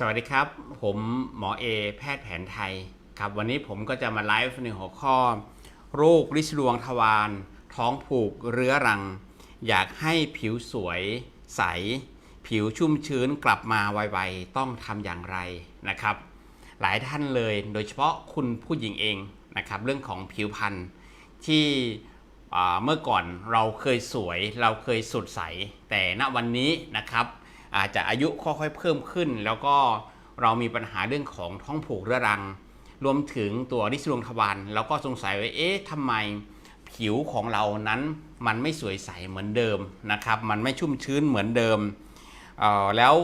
สวัสดีครับ ผมหมอเอแพทย์แผนไทยครับวันนี้ผมก็จะมาไลฟ์ในหัวข้อ โรคริดรวงทวารท้องผูกเรื้อรัง อยากให้ผิวสวยใส ผิวชุ่มชื้นกลับมาไวๆต้องทำอย่างไรนะครับ หลายท่านเลยโดยเฉพาะคุณผู้หญิงเองนะครับเรื่องของผิวพรรณที่เมื่อก่อนเราเคยสวยเราเคยสดใส แต่ณวันนี้นะครับ อาจจะอายุค่อยๆเพิ่มขึ้น แล้วก็เรามีปัญหาเรื่องของท้องผูกเรื้อรัง รวมถึงตัวริดรวงทวารเราก็สงสัยว่าเอ๊ะทำไมผิวของเรานั้นมันไม่สวยใสเหมือนเดิมนะครับ มันไม่ชุ่มชื้นเหมือนเดิมออแล้ว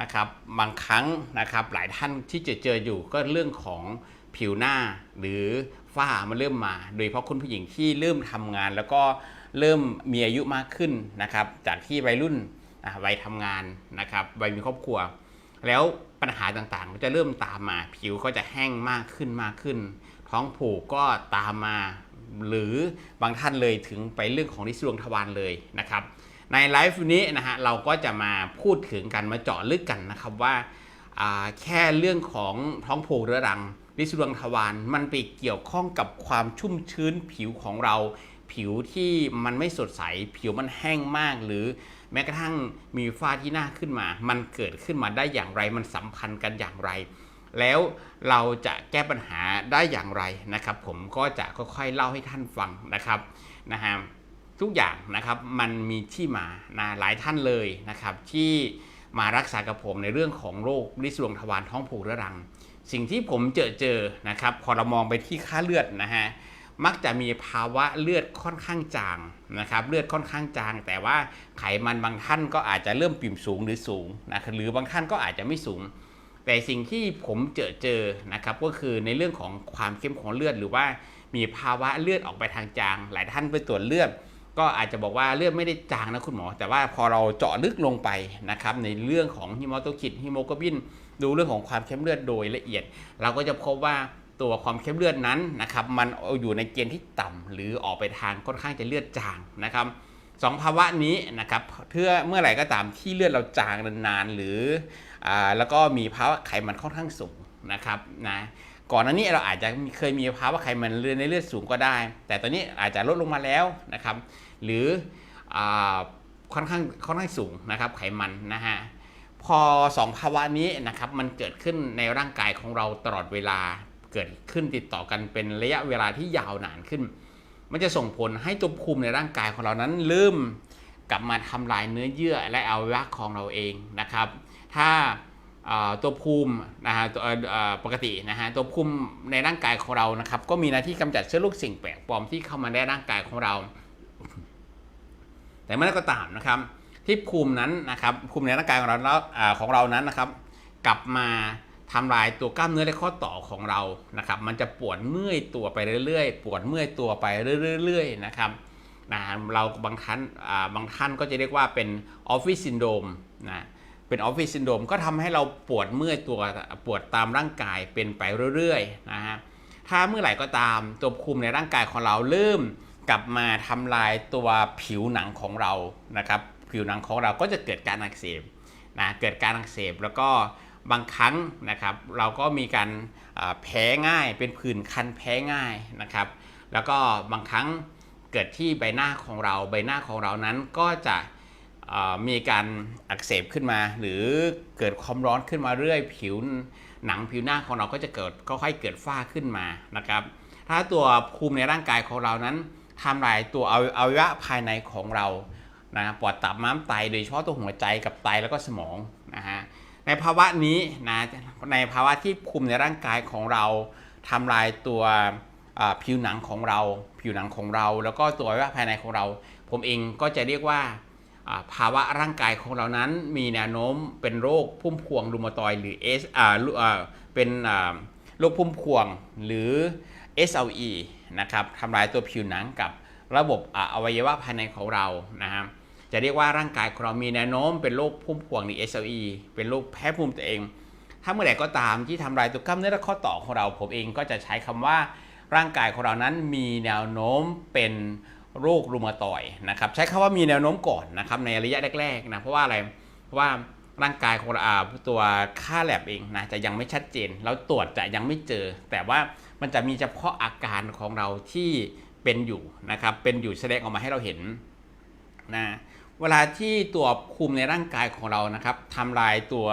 นะครับบางครั้งนะครับหลายท่านที่จอเจออยู่ก็เรื่องของผิวหน้าหรือฝ้ามันเริ่มมา โดยเฉพาะคุณผู้หญิงที่เริ่มทำงาน แล้วก็เริ่มมีอายุมากขึ้นนะครับ จากที่วัยรุ่น วัยทำงานนะครับวัยมีครอบครัว แล้วปัญหาต่างๆก็จะเริ่มตามมา ผิวก็จะแห้งมากขึ้นมากขึ้น ท้องผูกก็ตามมา หรือบางท่านเลยถึงไปเรื่องของริดรวงทวารเลยนะครับ ในไลฟ์นี้นะฮะเราก็จะมาพูดถึงกันมาเจาะลึกกันนะครับว่าาแค่เรื่องของท้องผูกเรื้อรังริดรวงทวารมันไปเกี่ยวข้องกับความชุ่มชื้นผิวของเรา ผิวที่มันไม่สดใส ผิวมันแห้งมาก หรือ แม้กระทั่งมีฝ้าที่หน้าขึ้นมา มันเกิดขึ้นมาได้อย่างไร มันสัมพันธ์กันอย่างไร แล้วเราจะแก้ปัญหาได้อย่างไรนะครับ ผมก็จะค่อยๆเล่าให้ท่านฟังนะครับนะฮะทุกอย่างนะครับมันมีที่มานะหลายท่านเลยนะครับที่มารักษากับผมในเรื่องของโรคริดวงทวารท้องผูกเรื้อรัง สิ่งที่ผมเจอเจอนะครับพอเรามองไปที่ค่าเลือดนะฮะ มักจะมีภาวะเลือดค่อนข้างจางนะครับ เลือดค่อนข้างจาง แต่ว่าไขมันบางท่านก็อาจจะเริ่มปิ่มสูงหรือสูงนะหรือบางท่านก็อาจจะไม่สูง แต่สิ่งที่ผมเจอเจอนะครับก็คือในเรื่องของความเข้มของเลือด หรือว่ามีภาวะเลือดออกไปทางจาง หลายท่านไปตรวจเลือดก็อาจจะบอกว่าเลือดไม่ได้จางนะคุณหมอ แต่ว่าพอเราเจาะลึกลงไปนะครับในเรื่องของฮิโมโตคิดฮิโมโกบิน ดูเรื่องของความเข้มเลือดโดยละเอียด เราก็จะพบว่า ตัวความเข้มเลือดนั้นนะครับมันอยู่ในเกณฑ์ที่ต่ำหรือออกไปทางค่อนข้างจะเลือดจางนะครับสองภาวะนี้นะครับเพื่อเมื่อไหร่ก็ตามที่เลือดเราจางนานๆหรืออแล้วก็มีภาวะไขมันค่อนข้างสูงนะครับนะก่อนหน้านี้เราอาจจะเคยมีภาวะไขมันในเลือดสูงก็ได้ แต่ตอนนี้อาจจะลดลงมาแล้วนะครับหรืออค่อนข้างค่อนข้างสูงนะครับไขมันนะฮะพอสองภาวะนี้นะครับมันเกิดขึ้นในร่างกายของเราตลอดเวลา เกิดขึ้นติดต่อกันเป็นระยะเวลาที่ยาวนานขึ้น มันจะส่งผลให้ตัวภูมิในร่างกายของเรานั้นเริ่มกลับมาทำลายเนื้อเยื่อและอวัยวะของเราเองนะครับ ถ้าตัวภูมินะฮะตัวปกตินะฮะตัวภูมิในร่างกายของเรานะครับ ก็มีหน้าที่กำจัดเชื้อโรคสิ่งแปลกปลอมที่เข้ามาในร่างกายของเรา แต่เมื่อไรก็ตามนะครับ ที่ภูมินั้นนะครับภูมิในร่างกายของเราแล้วอ่าของเรานั้นนะครับ กลับมา ทำลายตัวกล้ามเนื้อและข้อต่อของเรานะครับ มันจะปวดเมื่อยตัวไปเรื่อยๆ ปวดเมื่อยตัวไปเรื่อยๆนะครับนะเราบางท่านบางท่านก็จะเรียกว่าเป็นออฟฟิศซินโดมนะเป็นออฟฟิศซินโดมก็ทำให้เราปวดเมื่อยตัวปวดตามร่างกายเป็นไปเรื่อยๆนะฮะถ้าเมื่อไหร่ก็ตามตัวภูมิในร่างกายของเราเริ่มกลับมาทำลายตัวผิวหนังของเรานะครับผิวหนังของเราก็จะเกิดการอักเสบนะเกิดการอักเสบแล้วก็ บางครั้งนะครับเราก็มีการแพ้ง่ายเป็นผื่นคันแพ้ง่ายนะครับ แล้วก็บางครั้งเกิดที่ใบหน้าของเราใบหน้าของเรานั้นก็จะมีการอักเสบขึ้นมา หรือเกิดความร้อนขึ้นมาเรื่อยผิวหนังผิวหน้าของเราก็จะเกิดก็ค่อยๆเกิดฝ้าขึ้นมานะครับ ถ้าตัวภูมิในร่างกายของเรานั้นทำลายตัวอวัอวัยวะภายในของเรานะปอดตับม้ามไตโดยเฉพาะตัวหัวใจกับไตแล้วก็สมองนะฮะ ในภาวะนี้นะในภาวะที่ภูมิในร่างกายของเราทำลายตัวผิวหนังของเรา ผิวหนังของเรา แล้วก็ตัวอวัยวะภายในของเรา ผมเองก็จะเรียกว่าภาวะร่างกายของเรานั้นมีแนวโน้มเป็นโรคพุ่มพวงรูมาตอยหรือเอสอ่าอ่าเป็นโรคพุ่มพวงหรือ SLE นะครับทำลายตัวผิวหนังกับระบบอะอวัยวะภายในของเรานะครับ จะเรียกว่าร่างกายของเรามีแนวโน้มเป็นโรคพุ่มพวงหรือ SLE เป็นโรคแพ้ภูมิตัวเอง ถ้าเมื่อไหร่ก็ตามที่ทำลายตัวกล้ามเนื้อและข้อต่อของเรา ผมเองก็จะใช้คำว่าร่างกายของเรานั้นมีแนวโน้มเป็นโรครูมาตอยนะครับใช้คำว่ามีแนวโน้มก่อนนะครับในระยะแรกๆนะเพราะว่าอะไรเพราะว่าร่างกายของเราอ่าตัวค่าแลบเองนะจะยังไม่ชัดเจน แล้วตรวจจะยังไม่เจอ แต่ว่ามันจะมีเฉพาะอาการของเราที่เป็นอยู่นะครับเป็นอยู่แสดงออกมาให้เราเห็นนะ เวลาที่ตัวภูมิในร่างกายของเรานะครับทำลายตัว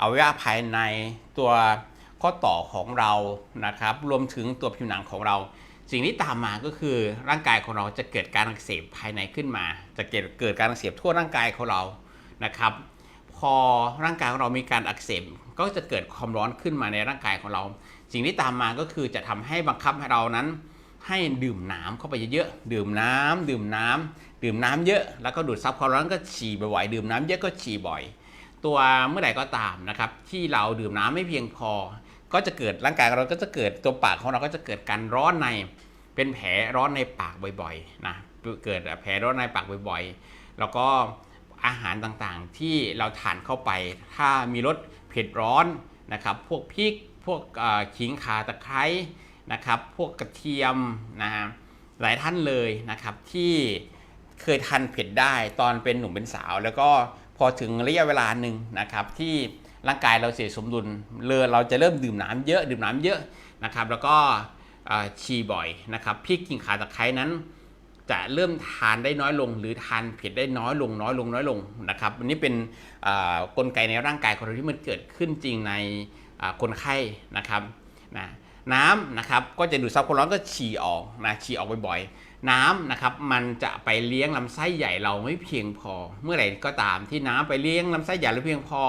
อวัยวะภายในตัวข้อต่อของเรานะครับ รวมถึงตัวผิวหนังของเรา สิ่งที่ตามมาก็คือร่างกายของเราจะเกิดการอักเสบภายในขึ้นมา จะเกิดเกิดการอักเสบทั่วร่างกายของเรานะครับ พอร่างกายของเรามีการอักเสบก็จะเกิดความร้อนขึ้นมาในร่างกายของเรา สิ่งที่ตามมาก็คือจะทำให้บังคับให้เรานั้น ให้ดื่มน้ำเข้าไปเยอะๆดื่มน้ำดื่มน้ำ ดื่มน้ำเยอะแล้วก็ดูดซับความร้อนก็ฉี่บ่อยๆดื่มน้ำเยอะก็ฉี่บ่อย ตัวเมื่อไหร่ก็ตามนะครับที่เราดื่มน้ำไม่เพียงพอ ก็จะเกิดร่างกายเราก็จะเกิดตัวปากของเราก็จะเกิดการร้อนในเป็นแผลร้อนในปากบ่อยๆนะเกิดแผลร้อนในปากบ่อยๆ แล้วก็อาหารต่างๆที่เราทานเข้าไป ถ้ามีรสเผ็ดร้อนนะครับ พวกพริกพวกขิงขาตะไคร้นะครับ พวกกระเทียมนะฮะหลายท่านเลยนะครับที่ เคยทานเผ็ดได้ตอนเป็นหนุ่มเป็นสาว แล้วก็พอถึงระยะเวลาหนึ่งนะครับที่ร่างกายเราเสียสมดุลเลยเราจะเริ่มดื่มน้ำเยอะดื่มน้ำเยอะนะครับ แล้วก็อ่าชีบ่อยนะครับพริกกิ่งขาตะไคร้นั้น จะเริ่มทานได้น้อยลง หรือทานเผ็ดได้น้อยลงน้อยลงน้อยลงนะครับอันนี้เป็นกลไกในร่างกายของเราที่มันเกิดขึ้นจริงในคนไข้นะครับนะน้ำนะครับก็จะดูดซับความร้อนก็ฉี่ออกนะฉี่ออกบ่อยๆ น้ำนะครับมันจะไปเลี้ยงลำไส้ใหญ่เราไม่เพียงพอ เมื่อไหร่ก็ตามที่น้ำไปเลี้ยงลำไส้ใหญ่เราเพียงพอ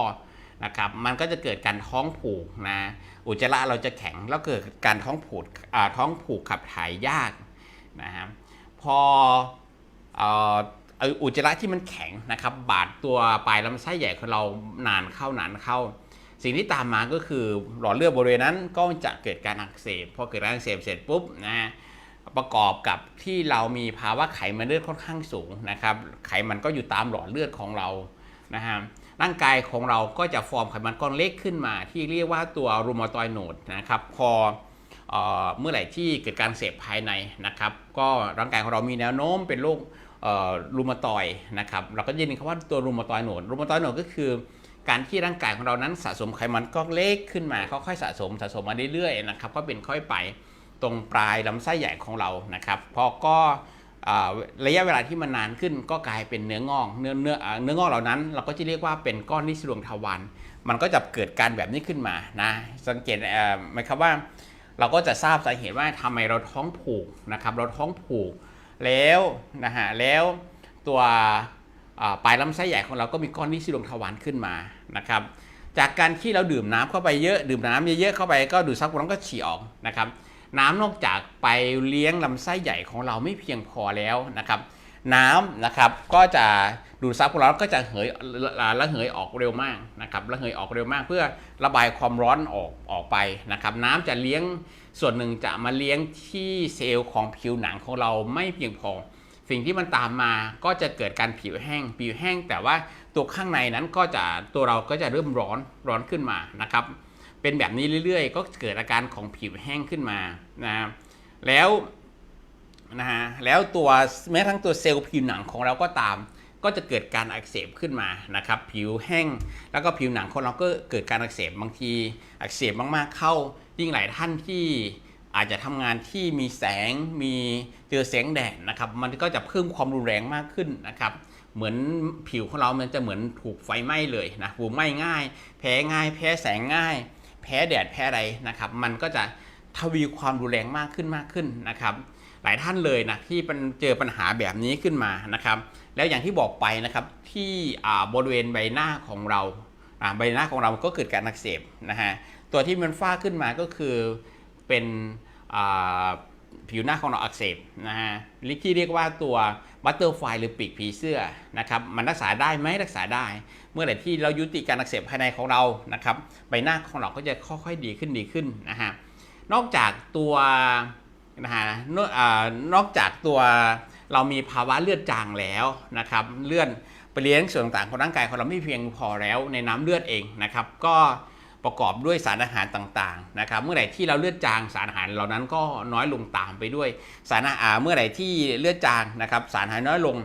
นะครับมันก็จะเกิดการท้องผูกนะอุจจาระเราจะแข็งแล้วเกิดการท้องผูกท้องผูกขับถ่ายยากนะครับพอออุจจาระที่มันแข็งนะครับบาดตัวปลายลำไส้ใหญ่ของเรานานเข้านานเข้า สิ่งที่ตามมาก็คือหลอดเลือดบริเวณนั้นก็จะเกิดการอักเสบพอเกิดการอักเสบเสร็จปุ๊บนะฮะ ประกอบกับที่เรามีภาวะไขมันเลือดค่อนข้างสูงนะครับ ไขมันก็อยู่ตามหลอดเลือดของเรานะฮะร่างกายของเราก็จะฟอร์มไขมันก้อนเล็กขึ้นมา ที่เรียกว่าตัวรูมาตอยโนดนะครับพอเออเมื่อไหร่ที่เกิดการเสพภายในนะครับ ก็ร่างกายของเรามีแนวโน้มเป็นโรครูมาตอยนะครับเราก็จะยินคำว่าตัวรูมาตอยโนดรูมาตอยโนดก็คือ การที่ร่างกายของเรานั้นสะสมไขมันก้อนเล็กขึ้นมาค่อยๆสะสมสะสมมาเรื่อยๆนะครับก็เป็นค่อยไป ตรงปลายลำไส้ใหญ่ของเรานะครับพอก็ระยะเวลาที่มันนานขึ้นก็กลายเป็นเนื้องอกเนื้อเนื้อเนื้องอกเหล่านั้น เราก็จะเรียกว่าเป็นก้อนลิสดวงทวารมันก็จะเกิดการแบบนี้ขึ้นมานะสังเกตไหมครับว่า เราก็จะทราบสาเหตุว่าทำไมเราท้องผูกนะครับเราท้องผูกแล้วนะฮะแล้วตัวปลายลำไส้ใหญ่ของเราก็มีก้อนลิสดวงทวารขึ้นมานะครับจากการที่เราดื่มน้ำเข้าไปเยอะดื่มน้ำเยอะๆเข้าไปก็ดูดซับความร้อนก็ฉี่ออกนะครับ น้ำนอกจากไปเลี้ยงลำไส้ใหญ่ของเราไม่เพียงพอแล้วนะครับ น้ำนะครับก็จะดูดซับของเราก็จะเหยระเหยออกเร็วมากนะครับระเหยออกเร็วมากเพื่อระบายความร้อนออกออกไปนะครับ น้ำจะเลี้ยงส่วนหนึ่งจะมาเลี้ยงที่เซลล์ของผิวหนังของเราไม่เพียงพอ สิ่งที่มันตามมาก็จะเกิดการผิวแห้ง ผิวแห้ง แต่ว่าตัวข้างในนั้นก็จะตัวเราก็จะเริ่มร้อนร้อนขึ้นมานะครับ เป็นแบบนี้เรื่อยๆ ก็เกิดอาการของผิวแห้งขึ้นมานะแล้วนะฮะแล้วตัวแม้ทั้งตัวเซลล์ผิวหนังของเราก็ตาม ก็จะเกิดการอักเสบขึ้นมานะครับ ผิวแห้ง แล้วก็ผิวหนังของเราก็เกิดการอักเสบบางทีอักเสบมากๆเข้า ยิ่งหลายท่านที่อาจจะทำงานที่มีแสงมีเจอแสงแดดนะครับ มันก็จะเพิ่มความรุนแรงมากขึ้นนะครับ เหมือนผิวของเรามันจะเหมือนถูกไฟไหม้เลยนะถูกไหม้ง่าย แพ้ง่าย แพ้แสงง่าย แพ้แดดแพ้อะไรนะครับ มันก็จะทวีความรุนแรงมากขึ้นมากขึ้นนะครับ หลายท่านเลยนะที่เป็นเจอปัญหาแบบนี้ขึ้นมานะครับ แล้วอย่างที่บอกไปนะครับที่บริเวณใบหน้าของเราใบหน้าของเราก็เกิดการอักเสบนะฮะตัวที่มันฝ้าขึ้นมาก็คือเป็น ผิวหน้าของเราอักเสบนะฮะที่เรียกว่าตัวบัตเตอร์ไฟหรือปีกผีเสื้อนะครับมันรักษาได้ไหมรักษาได้ เมื่อไหร่ที่เรายุติการอักเสบภายในของเรานะครับใบหน้าของเราก็จะค่อยๆดีขึ้นดีขึ้นนะฮะนอกจากตัวนะฮะนอกอ่านอกจากตัวเรามีภาวะเลือดจางแล้วนะครับเลือดไปเลี้ยงส่วนต่างๆของร่างกายของเราไม่เพียงพอแล้วในน้ำเลือดเองนะครับก็ ประกอบด้วยสารอาหารต่างๆนะครับเมื่อไหร่ที่เราเลือดจางสารอาหารเหล่านั้นก็น้อยลงตามไปด้วย สารอาหารเมื่อไหร่ที่เลือดจางนะครับสารอาหารน้อยลง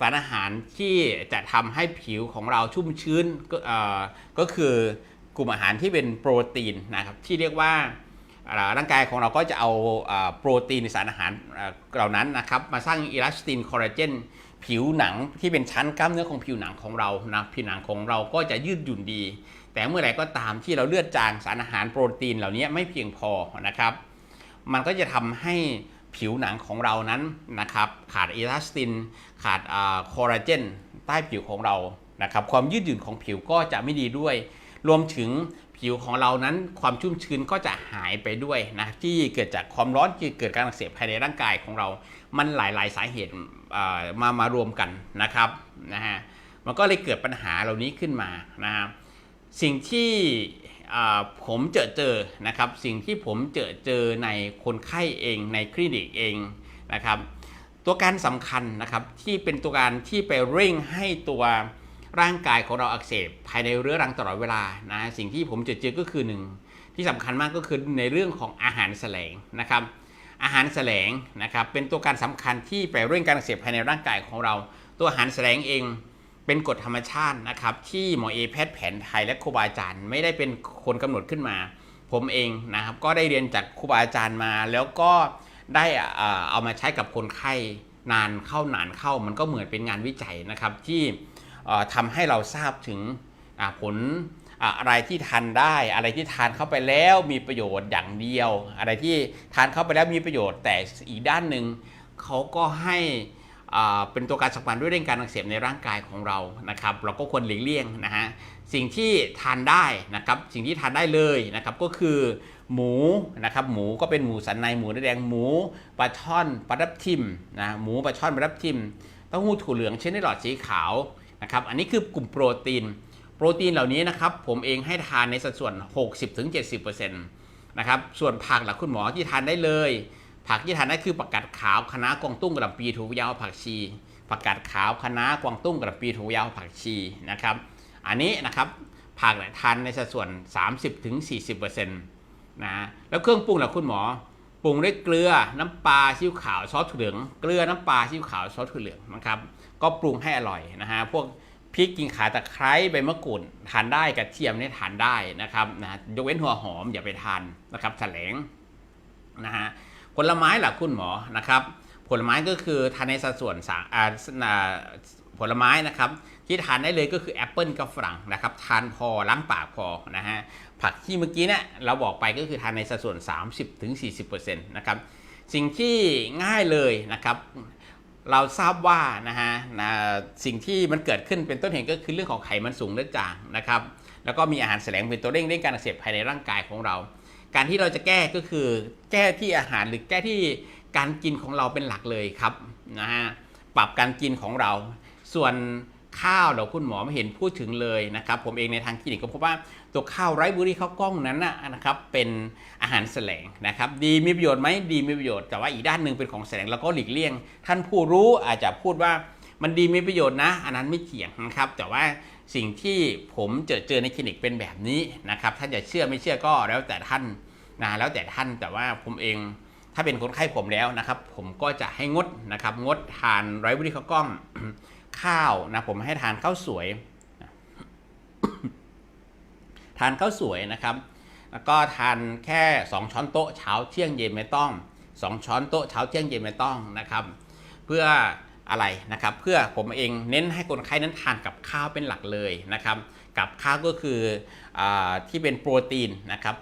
สารอาหารที่จะทำให้ผิวของเราชุ่มชื้นก็ก็คือกลุ่มอาหารที่เป็นโปรตีนนะครับที่เรียกว่าร่างกายของเราก็จะเอาโปรตีนสารอาหารเหล่านั้นนะครับมาสร้างอิลาสตินคอลลาเจนผิวหนังที่เป็นชั้นกล้ามเนื้อของผิวหนังของเรานะผิวหนังของเราก็จะยืดหยุ่นดี แต่เมื่อไหร่ก็ตามที่เราเลือดจางสารอาหารโปรตีนเหล่านี้ไม่เพียงพอนะครับ มันก็จะทำให้ผิวหนังของเรานั้นนะครับ ขาดเอลาสติน ขาดคอลลาเจนใต้ผิวของเรานะครับ ความยืดหยุ่นของผิวก็จะไม่ดีด้วย รวมถึงผิวของเรานั้นความชุ่มชื้นก็จะหายไปด้วยนะที่เกิดจากความร้อนที่เกิดการอักเสบภายในร่างกายของเรา มันหลาย ๆ สาเหตุอ่ามามารวมกันนะครับนะฮะมันก็เลยเกิดปัญหาเหล่านี้ขึ้นมานะครับ สิ่งที่ผมเจอเจอนะครับ สิ่งที่ผมเจอเจอในคนไข้เองในคลินิกเองนะครับ ตัวการสำคัญนะครับที่เป็นตัวการที่ไปเร่งให้ตัวร่างกายของเราอักเสบภายในเรื้อรังตลอดเวลานะสิ่งที่ผมเจอเจอก็คือหนึ่งที่สำคัญมากก็คือในเรื่องของอาหารแสลงนะครับอาหารแสลงนะครับเป็นตัวการสำคัญที่ไปเร่งการอักเสบภายในร่างกายของเรา ตัวอาหารแสลงเอง เป็นกฎธรรมชาตินะครับ ที่หมอเอแพทย์แผนไทยและครูบาอาจารย์ ไม่ได้เป็นคนกำหนดขึ้นมา ผมเองนะครับ ก็ได้เรียนจากครูบาอาจารย์มา แล้วก็ได้เอ่อเอามาใช้กับคนไข้นานเข้านานเข้ามันก็เหมือนเป็นงานวิจัยนะครับที่เอ่อทำให้เราทราบถึงผลอะไรที่ทานได้ อะไรที่ทานเข้าไปแล้วมีประโยชน์อย่างเดียว อะไรที่ทานเข้าไปแล้วมีประโยชน์แต่อีกด้านหนึ่งเขาก็ให้ เป็นตัวการสำคัญด้วยเรื่องการอักเสบในร่างกายของเรานะครับ เราก็ควรหลีกเลี่ยงนะฮะสิ่งที่ทานได้นะครับสิ่งที่ทานได้เลยนะครับก็คือหมูนะครับหมูก็เป็นหมูสันในหมูเนื้อแดงหมูปลาช่อนปลาดับทิมนะหมูปลาช่อนปลาดับทิมเต้าหู้ถั่วเหลืองเช่นในหลอดสีขาวนะครับอันนี้คือกลุ่มโปรตีน โปรตีนเหล่านี้นะครับผมเองให้ทานในสัดส่วน 60-70%นะครับส่วนผักหลักคุณหมอที่ทานได้เลย ผักที่ทานได้คือผักกาดขาวคะน้ากวางตุ้งกระปีถั่วยาวผักชีผักกาดขาวคะน้ากวางตุ้งกระปีถั่วยาวผักชีนะครับ อันนี้นะครับผักเนี่ยทานในสัดส่วน 30-40%นะแล้วเครื่องปรุงล่ะคุณหมอปรุงด้วยเกลือน้ำปลาซีอิ๊วขาวซอสถั่วเหลืองเกลือน้ำปลาซีอิ๊วขาวซอสถั่วเหลืองนะครับ ก็ปรุงให้อร่อยนะฮะพวกพริกกิ่งขาตะไคร้ใบมะกรูดทานได้กระเทียมเนี่ยทานได้นะครับนะยกเว้นหัวหอมอย่าไปทานนะครับแถลงนะฮะ ลไม้ล่ะคุณหมอนะครับ ผลไม้ก็คือทานในสัดส่วนสาอ่าอ่าผลไม้นะครับที่ทานได้เลยก็คือแอปเปิลกับฝรั่งนะครับทานพอล้างปากพอนะฮะผักที่เมื่อกี้เนี่ยเราบอกไปก็คือทานในสัดส่วน 30-40%นะครับสิ่งที่ง่ายเลยนะครับ เราทราบว่านะฮะนะสิ่งที่มันเกิดขึ้นเป็นต้นเหตุก็คือเรื่องของไขมันสูงเลือดจางนะครับ แล้วก็มีอาหารแสลงเป็นตัวเร่งเร่งการอักเสบภายในร่างกายของเรา การที่เราจะแก้ก็คือ แก้ที่อาหารหรือแก้ที่การกินของเราเป็นหลักเลยครับนะฮะปรับการกินของเรา ส่วนข้าวเราคุณหมอไม่เห็นพูดถึงเลยนะครับ ผมเองในทางคลินิกก็พบว่าตัวข้าวไรซ์เบอรี่ข้าวกล้องนั้นนะนะครับเป็นอาหารแสลงนะครับ ดีมีประโยชน์ไหมดีมีประโยชน์แต่ว่าอีกด้านหนึ่งเป็นของแสลงแล้วก็หลีกเลี่ยง ท่านผู้รู้อาจจะพูดว่ามันดีมีประโยชน์นะ อันนั้นไม่เถียงนะครับ แต่ว่า สิ่งที่ผมเจอเจอในคลินิกเป็นแบบนี้นะครับท่านจะเชื่อไม่เชื่อก็แล้วแต่ท่านนะแล้วแต่ท่านแต่ว่าผมเองถ้าเป็นคนไข้ผมแล้วนะครับ ผมก็จะให้งดนะครับ งดทานไรบอร์รี่ข้าวกล้องข้าวนะผมให้ทานข้าวสวย ทานข้าวสวยนะครับ แล้วก็ทานแค่ 2 ช้อนโต๊ะเช้าเที่ยงเย็นไม่ต้อง 2 ช้อนโต๊ะเช้าเที่ยงเย็นไม่ต้องนะครับ เพื่อ อะไรนะครับ เพื่อผมเองเน้นให้คนไข้นั้นทานกับข้าวเป็นหลักเลยนะครับ กับข้าวก็คืออที่เป็นโปรตีนนะครับ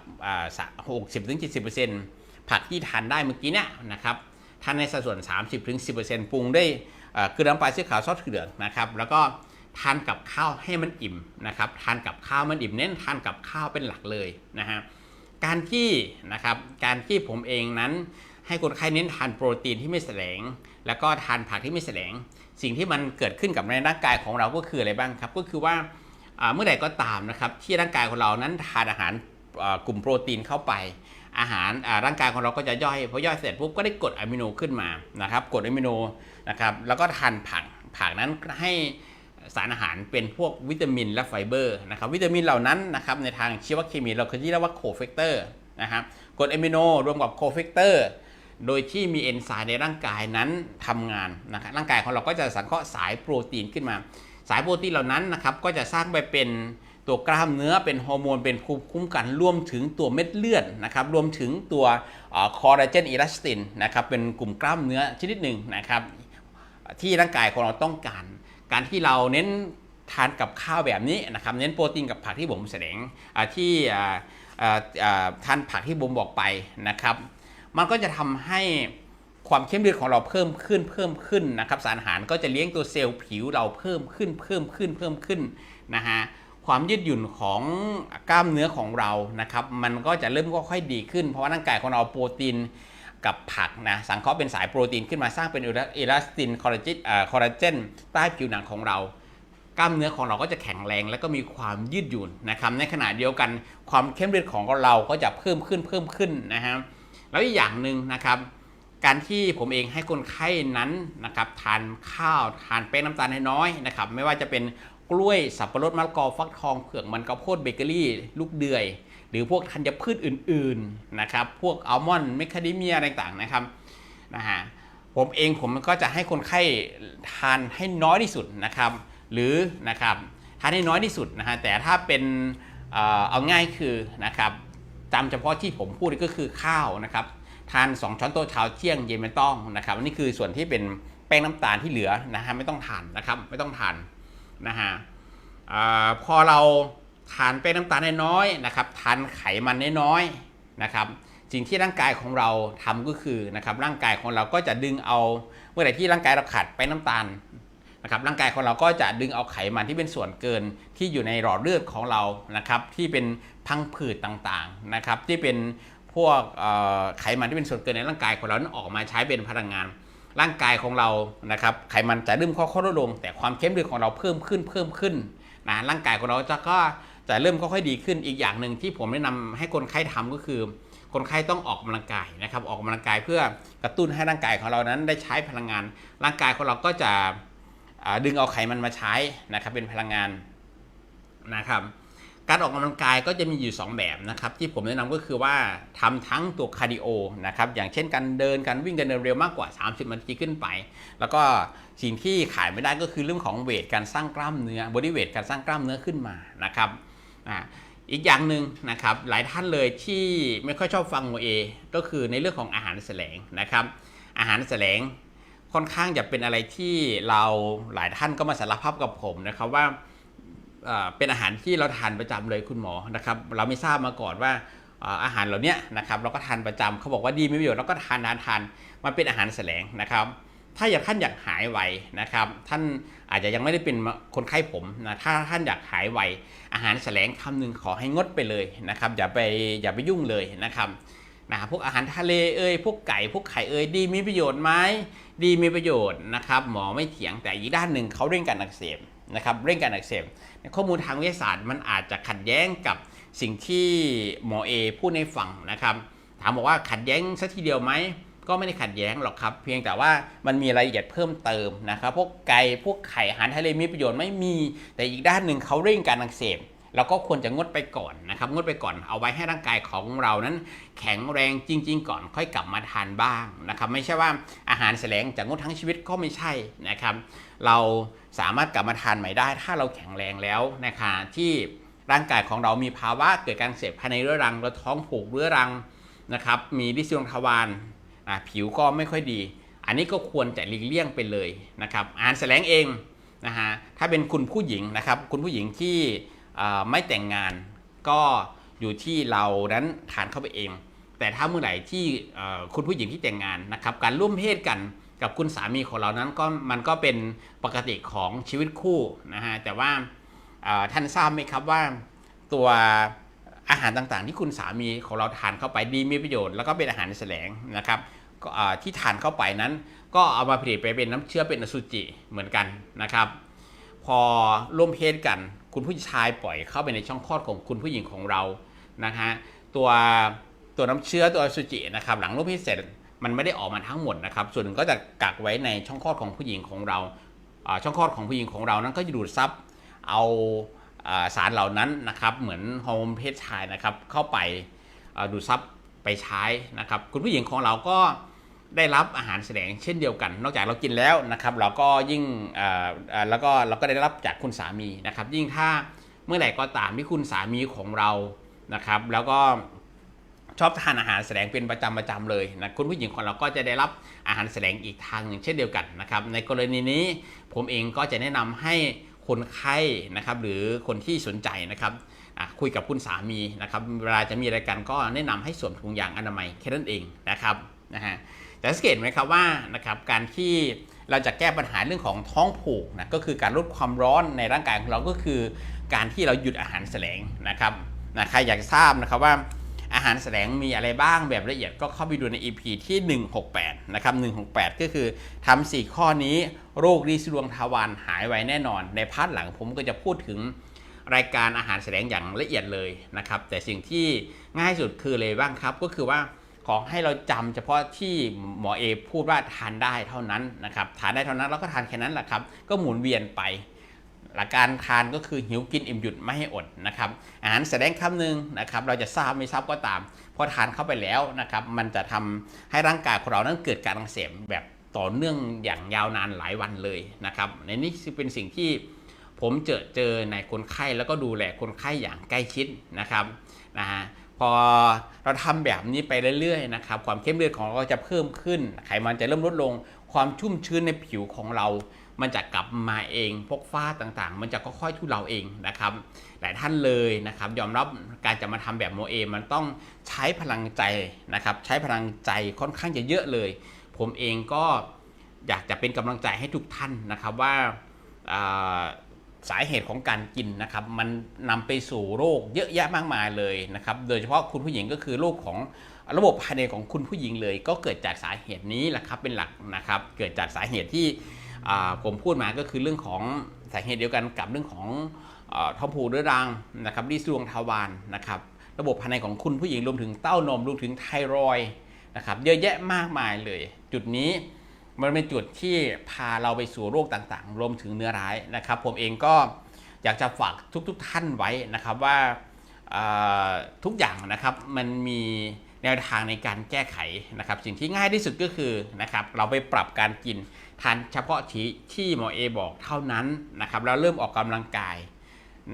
หกสิบถึงเจ็ดสิบเปอร์เซ็นต์ผักที่ทานได้เมื่อกี้เนี่ยนะครับทานในสัดส่วน 30ถึง10%ปรุงด้วยอ่าคือน้ำปลาซีอิ๊วขาวซอสเหลืองนะครับ แล้วก็ทานกับข้าวให้มันอิ่มนะครับ ทานกับข้าวมันอิ่มเน้นทานกับข้าวเป็นหลักเลยนะฮะ การที่นะครับ การที่ผมเองนั้นให้คนไข้เน้นทานโปรตีนที่ไม่แสลง แล้วก็ทานผักที่ไม่แสลง สิ่งที่มันเกิดขึ้นกับในร่างกายของเราก็คืออะไรบ้างครับ ก็คือว่าเมื่อใดก็ตามนะครับที่ร่างกายของเรานั้นทานอาหารกลุ่มโปรตีนเข้าไป อาหารร่างกายของเราก็จะย่อยพอย่อยเสร็จปุ๊บก็ได้กดอะมิโนขึ้นมานะครับกดอะมิโนนะครับแล้วก็ทานผักผักนั้นให้สารอาหารเป็นพวกวิตามินและไฟเบอร์นะครับวิตามินเหล่านั้นนะครับในทางชีวเคมีเราเคยเรียกว่าโคเฟกเตอร์นะครับกรดอะมิโนรวมกับโคเฟกเตอร์ โดยที่มีเอนไซม์ในร่างกายนั้นทำงานนะครับร่างกายของเราก็จะสังเคราะห์สายโปรตีนขึ้นมา สายโปรตีนเหล่านั้นนะครับก็จะสร้างไปเป็นตัวกล้ามเนื้อเป็นฮอร์โมนเป็นภูมิคุ้มกันรวมถึงตัวเม็ดเลือดนะครับรวมถึงตัวคอลลาเจนอิลาสตินนะครับเป็นกลุ่มกล้ามเนื้อชนิดหนึ่งนะครับที่ร่างกายของเราต้องการ การที่เราเน้นทานกับข้าวแบบนี้นะครับเน้นโปรตีนกับผักที่ผมแสดงที่อ่าอ่าอ่าทานผักที่ผมบอกไปนะครับ มันก็จะทำให้ความเข้มเลือดของเราเพิ่มขึ้นเพิ่มขึ้นนะครับสารอาหารก็จะเลี้ยงตัวเซลล์ผิวเราเพิ่มขึ้นเพิ่มขึ้นเพิ่มขึ้นนะฮะความยืดหยุ่นของกล้ามเนื้อของเรานะครับ มันก็จะเริ่มค่อยดีขึ้น เพราะว่าร่างกายของเราโปรตีนกับผักนะสังเคราะห์เป็นสายโปรตีนขึ้นมาสร้างเป็นเอลาสตินคอลลาเจนคอลลาเจนใต้ผิวหนังของเรา กล้ามเนื้อของเราก็จะแข็งแรง และก็มีความยืดหยุ่นนะครับในขณะเดียวกันความเข้มเลือดของเราก็จะเพิ่มขึ้นเพิ่มขึ้นนะฮะ แล้วอีกอย่างหนึ่งนะครับ การที่ผมเองให้คนไข้นั้นนะครับทานข้าวทานแป้งน้ำตาลน้อยๆนะครับ ไม่ว่าจะเป็นกล้วยสับปะรดมะละกอฟักทองเผือกมันข้าวโพดเบเกอรี่ ลูกเดือย หรือพวกธัญพืชอื่นๆนะครับ พวกอัลมอนด์เมคคาเดเมียอะไรต่างๆนะครับนะฮะผมเองผมก็จะให้คนไข้ทานให้น้อยที่สุดนะครับ หรือนะครับทานให้น้อยที่สุดนะฮะแต่ถ้าเป็นเอาง่ายคือนะครับ จำเฉพาะที่ผมพูดก็คือข้าวนะครับทาน 2 ช้อนโต๊ะเช้าเที่ยงเย็นไม่ต้องนะครับอันนี้คือส่วนที่เป็นแป้งน้ำตาลที่เหลือนะฮะไม่ต้องทานนะครับไม่ต้องทานนะฮะอาพอเราทานแป้งน้ำตาลน้อยๆนะครับทานไขมันน้อยๆนะครับสิ่งที่ร่างกายของเราทำก็คือนะครับร่างกายของเราก็จะดึงเอาเมื่อไหร่ที่ร่างกายเราขาดแป้งน้ำตาลนะครับร่างกายของเราก็จะดึงเอาไขมันที่เป็นส่วนเกินที่อยู่ในหลอดเลือดของเรานะครับที่เป็น พังผืดต่างๆนะครับที่เป็นพวกไขมันที่เป็นส่วนเกินในร่างกายของเรานั้นออกมาใช้เป็นพลังงาน ร่างกายของเรานะครับไขมันจะเริ่มค่อยๆลดลง แต่ความเข้มข้นของเราเพิ่มขึ้นเพิ่มขึ้นนะร่างกายของเราจะก็จะเริ่มค่อยๆดีขึ้นอีกอย่างหนึ่งที่ผมแนะนำให้คนไข้ทำก็คือ คนไข้ต้องออกกำลังกายนะครับออกกำลังกายเพื่อกระตุ้นให้ร่างกายของเรานั้นได้ใช้พลังงาน ร่างกายของเราก็จะดึงเอาไขมันมาใช้นะครับเป็นพลังงานนะครับ การออกกำลังกายก็จะมีอยู่ 2 แบบนะครับที่ผมแนะนำก็คือว่าทำทั้งตัวคาร์ดิโอนะครับอย่างเช่นการเดินการวิ่งการเดินเร็วมากกว่า 30 นาทีขึ้นไป แล้วก็สิ่งที่ขาดไม่ได้ก็คือเรื่องของเวทการสร้างกล้ามเนื้อบริเวทการสร้างกล้ามเนื้อขึ้นมานะครับอ่าอีกอย่างหนึ่งนะครับหลายท่านเลยที่ไม่ค่อยชอบฟังโมเอ ก็คือในเรื่องของอาหารแสลงนะครับ อาหารแสลงค่อนข้างจะเป็นอะไรที่เราหลายท่านก็มาสารภาพกับผมนะครับว่า เป็นอาหารที่เราทานประจำเลยคุณหมอนะครับ เราไม่ทราบมาก่อนว่าอาหารเหล่านี้นะครับ เราก็ทานประจำเขาบอกว่าดีไมีประโยชน์เราก็ทานทานทานมันเป็นอาหารแสลงนะครับ ถ้าอยากท่านอยากหายไวนะครับ ท่านอาจจะยังไม่ได้เป็นคนไข้ผมนะถ้าท่านอยากหายไวอาหารแสลงคำหนึ่งขอให้งดไปเลยนะครับ อย่าไปอย่าไปยุ่งเลยนะครับนะครับพวกอาหารทะเลเอ่ยพวกไก่พวกไข่เอ่ยดีมีประโยชน์ไหมดีมีประโยชน์นะครับ หมอไม่เถียงแต่อีกด้านหนึ่งเขาเร่งการอักเสบ นะครับเร่งการอักเสบข้อมูลทางวิทยาศาสตร์มันอาจจะขัดแย้งกับสิ่งที่หมอเอพูดในฝั่งนะครับ ถามบอกว่าขัดแย้งสัทีเดียวไหมก็ไม่ได้ขัดแย้งหรอกครับ เพียงแต่ว่ามันมีรายละเอียดเพิ่มเติมนะครับ พวกไก่พวกไข่อาหารทะเลมีประโยชน์ไม่มี แต่อีกด้านหนึ่งเขาเร่งการอักเสบ เราก็ควรจะงดไปก่อนนะครับงดไปก่อนเอาไว้ให้ร่างกายของเรานั้น แข็งแรงจริง ๆ ก่อนค่อยกลับมาทานบ้างนะครับไม่ใช่ว่าอาหารแสลงจะงดทั้งชีวิตก็ไม่ใช่นะครับ เราสามารถกลับมาทานใหม่ได้ ถ้าเราแข็งแรงแล้วนะคะที่ร่างกายของเรามีภาวะเกิดการเสพภายในเรื้อรังเราท้องผูกเรื้อรังนะครับมีลิซิลทวารผิวก็ไม่ค่อยดี อันนี้ก็ควรจะหลีกเลี่ยงไปเลยนะครับอาหารแสลงเองนะฮะถ้าเป็นคุณผู้หญิงนะครับคุณผู้หญิงที่ ไม่แต่งงานก็อยู่ที่เรานั้นทานเข้าไปเอง แต่ถ้าเมื่อไหร่ที่คุณผู้หญิงที่แต่งงานนะครับ การร่วมเพศกันกับคุณสามีของเรานั้นก็มันก็เป็นปกติของชีวิตคู่นะฮะแต่ว่าท่านทราบไหมครับว่าตัวอาหารต่างๆ ที่คุณสามีของเราทานเข้าไปดีมีประโยชน์แล้วก็เป็นอาหารแสลงนะครับที่ทานเข้าไปนั้น ก็เอามาผลิตไปเป็นน้ำเชื้อเป็นอสุจิเหมือนกันนะครับ พอร่วมเพศกัน คุณผู้ชายปล่อยเข้าไปในช่องคลอดของคุณผู้หญิงของเรานะฮะตัวตัวน้ำเชื้อตัวอสุจินะครับหลังร่วมเพศเสร็จมันไม่ได้ออกมาทั้งหมดนะครับ ส่วนหนึ่งก็จะกักไว้ในช่องคลอดของผู้หญิงของเราช่องคลอดของผู้หญิงของเรานั้นก็จะดูดซับเอาสารเหล่านั้นนะครับ เหมือนฮอร์โมนเพศชายนะครับเข้าไปดูดซับไปใช้นะครับ คุณผู้หญิงของเราก็ ได้รับอาหารแสลงเช่นเดียวกัน นอกจากเรากินแล้วนะครับ เราก็ยิ่งแล้วก็เราก็ได้รับจากคุณสามีนะครับ ยิ่งถ้าเมื่อไหร่ก็ตามที่คุณสามีของเรานะครับ แล้วก็ชอบทานอาหารแสลงเป็นประจำประจำเลยนะคุณผู้หญิงของเราก็จะได้รับอาหารแสลงอีกทางหนึ่งเช่นเดียวกันนะครับ ในกรณีนี้ผมเองก็จะแนะนำให้คนไข้นะครับ หรือคนที่สนใจนะครับคุยกับคุณสามีนะครับ เวลาจะมีอะไรกันก็แนะนำให้สวมถุงยางอนามัยแค่นั้นเองนะครับนะฮะ แต่สังเกตไหมครับว่านะครับการที่เราจะแก้ปัญหาเรื่องของท้องผูกนะก็คือการลดความร้อนในร่างกายของเราก็คือ การที่เราหยุดอาหารแสลงนะครับนะใครอยากทราบนะครับว่าอาหารแสลงมีอะไรบ้างแบบละเอียดก็เข้าไปดูใน EP ที่ 168 นะครับ 168 ก็คือทำ4ข้อนี้โรครีสดวงทวารหายไวแน่นอน ในพาร์ทหลังผมก็จะพูดถึงรายการอาหารแสดงอย่างละเอียดเลยนะครับ แต่สิ่งที่ง่ายสุดคือเลยบ้างครับ ก็คือว่า ขอให้เราจำเฉพาะที่หมอเอพูดว่าทานได้เท่านั้นนะครับทานได้เท่านั้นแล้วก็ทานแค่นั้นแหละครับ ก็หมุนเวียนไป หลักการทานก็คือหิวกินอิ่มหยุดไม่ให้อดนะครับอาหารแสดงคำหนึ่งนะครับ เราจะทราบไม่ทราบก็ตามพอทานเข้าไปแล้วนะครับ มันจะทำให้ร่างกายของเรานั้นเกิดการอักเสบแบบต่อเนื่องอย่างยาวนานหลายวันเลยนะครับในนี้เป็นสิ่งที่ผมเจอเจอในคนไข้แล้วก็ดูแลคนไข้อย่างใกล้ชิดนะครับนะฮะ พอเราทำแบบนี้ไปเรื่อยๆนะครับความเข้มเลือดของเราก็จะเพิ่มขึ้น ไขมันจะเริ่มลดลง ความชุ่มชื้นในผิวของเรา มันจะกลับมาเองพวกฝ้าต่างๆ มันจะค่อยๆทุเลาเองนะครับ หลายท่านเลยนะครับยอมรับการจะมาทำแบบโมเอ มันต้องใช้พลังใจนะครับ ใช้พลังใจค่อนข้างจะเยอะเลย ผมเองก็อยากจะเป็นกำลังใจให้ทุกท่านนะครับว่าอ่า สาเหตุของการกินนะครับมันนำไปสู่โรคเยอะแยะมากมายเลยนะครับโดยเฉพาะคุณผู้หญิงก็คือโรคของระบบภายในของคุณผู้หญิงเลย ก็เกิดจากสาเหตุนี้แหละครับเป็นหลักนะครับเกิดจากสาเหตุที่ผมพูดมาก็คือเรื่องของสาเหตุเดียวกันกับเรื่องของอท้องผูกเรื้อรังนะครับรีดวงทวารนะครับระบบภายในของคุณผู้หญิงรวมถึงเต้านมรวมถึงไทรอยนะครับเยอะแยะมากมายเลย จุดนี้ มันเป็นจุดที่พาเราไปสู่โรคต่างๆ รวมถึงเนื้อร้ายนะครับ ผมเองก็อยากจะฝากทุกๆท่านไว้นะครับว่าทุกอย่างนะครับมันมีแนวทางในการแก้ไขนะครับ สิ่งที่ง่ายที่สุดก็คือนะครับเราไปปรับการกินทานเฉพาะที่ที่หมอเอบอกเท่านั้นนะครับแล้วเริ่มออกกำลังกาย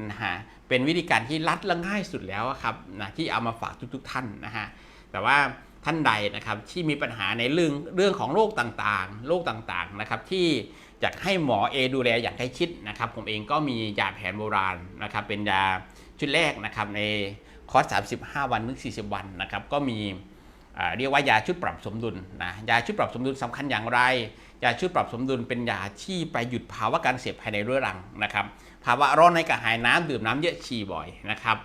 นะฮะเป็นวิธีการที่รัดและง่ายสุดแล้วครับนะที่เอามาฝากทุกๆท่านนะฮะแต่ว่า ท่านใดนะครับที่มีปัญหาในเรื่องเรื่องของโรคต่างๆ โรคต่างๆนะครับที่อยากให้หมอเอดูแลอย่างใกล้ชิดนะครับ ผมเองก็มียาแผนโบราณนะครับเป็นยาชุดแรกนะครับในคอร์ส35 วันถึง40 วันนะครับก็มีเรียกว่ายาชุดปรับสมดุลนะยาชุดปรับสมดุลสำคัญอย่างไร ยาชุดปรับสมดุลเป็นยาที่ไปหยุดภาวะการเสพภายในเรื้อรังนะครับภาวะร้อนในกระหายน้ำดื่มน้ำเยอะฉี่บ่อยนะครับ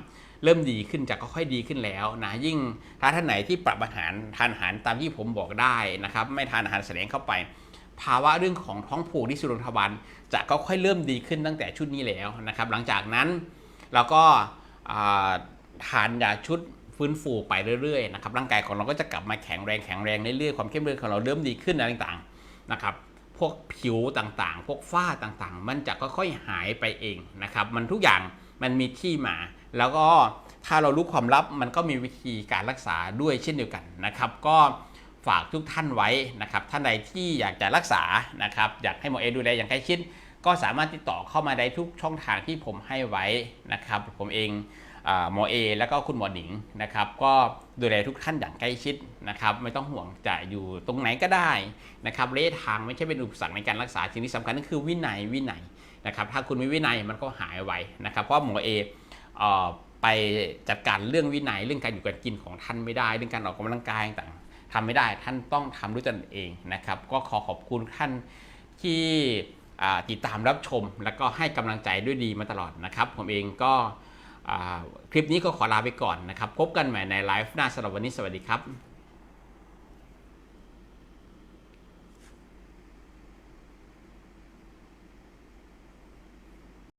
เริ่มดีขึ้นจะค่อยๆดีขึ้นแล้วนะยิ่งถ้าท่านไหนที่ปรับอาหารทานอาหารตามที่ผมบอกได้นะครับไม่ทานอาหารแสลงเข้าไป ภาวะเรื่องของท้องผูกที่สุรทวารจะก็ค่อยเริ่มดีขึ้นตั้งแต่ชุดนี้แล้วนะครับ หลังจากนั้นเราก็ทานยาชุดฟื้นฟูไปเรื่อยๆนะครับร่างกายของเราก็จะกลับมาแข็งแรงแข็งแรงเรื่อยๆความเข้มเลือของเราเริ่มดีขึ้นอะไรต่างๆนะครับพวกผิวต่างๆ พวกฝ้าต่างๆ มันจะค่อยๆหายไปเองนะครับ มันทุกอย่างมันมีที่มา แล้วก็ถ้าเรารู้ความลับมันก็มีวิธีการรักษาด้วยเช่นเดียวกันนะครับ ก็ฝากทุกท่านไว้นะครับ ท่านใดที่อยากจะรักษานะครับ อยากให้หมอเอดูแลอย่างใกล้ชิดก็สามารถติดต่อเข้ามาได้ทุกช่องทางที่ผมให้ไว้นะครับ ผมเองหมอเอแล้วก็คุณหมอหนิงนะครับ ก็ดูแลทุกท่านอย่างใกล้ชิดนะครับ ไม่ต้องห่วงจะอยู่ตรงไหนก็ได้นะครับระยะทางไม่ใช่เป็นอุปสรรคในการรักษาสิ่งที่สำคัญก็คือวินัยวินัยนะครับ ถ้าคุณมีวินัยมันก็หายไวนะครับเพราะหมอเอ ไปจัดการเรื่องวินัยเรื่องการอยู่การกินของท่านไม่ได้ เรื่องการออกกำลังกายต่างๆทำไม่ได้ท่านต้องทำด้วยตนเองนะครับ ก็ขอขอบคุณท่านที่ติดตามรับชม แล้วก็ให้กำลังใจด้วยดีมาตลอดนะครับ ผมเองก็คลิปนี้ก็ขอลาไปก่อนนะครับ พบกันใหม่ในไลฟ์หน้าสำหรับวันนี้สวัสดีครับ